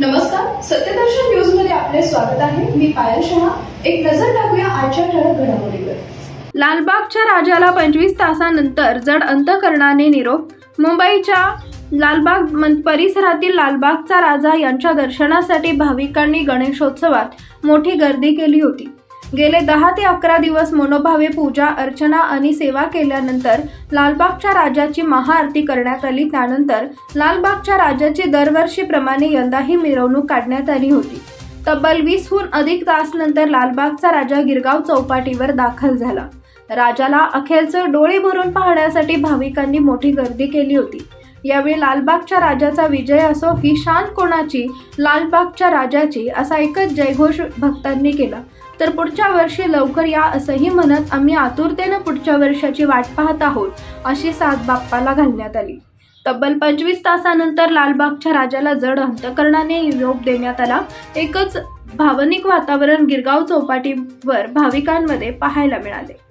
नमस्कार सत्यदर्शन न्यूजमध्ये आपले स्वागत आहे. मी पायल शहा. एक नजर टाकूया आजच्या ठळक घडामोडीवर. लालबागच्या राजाला पंचवीस तासानंतर जड अंतकरणाने निरोप मुंबईच्या लालबाग परिसरातील लालबागचा राजा यांच्या दर्शनासाठी भाविकांनी गणेशोत्सवात मोठी गर्दी केली होती. गेले दहा ते अकरा दिवस मनोभावे पूजा अर्चना आणि सेवा केल्यानंतर लालबागच्या राजाची महाआरती करण्यात आली. त्यानंतर लालबागच्या राजाची दरवर्षीप्रमाणे यंदाही मिरवणूक काढण्यात आली होती. तब्बल वीसहून अधिक तास नंतर लालबागचा राजा गिरगाव चौपाटीवर दाखल झाला. राजाला अखेरचं डोळे भरून पाहण्यासाठी भाविकांनी मोठी गर्दी केली होती. यावेळी लालबागच्या राजाचा विजय असो ही शान कोणाची लालबागच्या राजाची असा एकच जयघोष भक्तांनी केला. तर पुढच्या वर्षी लवकर या असंही म्हणत आम्ही आतुरतेनं पुढच्या वर्षाची वाट पाहत आहोत अशी साथ बाप्पाला घालण्यात आली. तब्बल पंचवीस तासानंतर लालबागच्या राजाला जड अंतकरणाने योग देण्यात आला. एकच भावनिक वातावरण गिरगाव चौपाटीवर भाविकांमध्ये पाहायला मिळाले.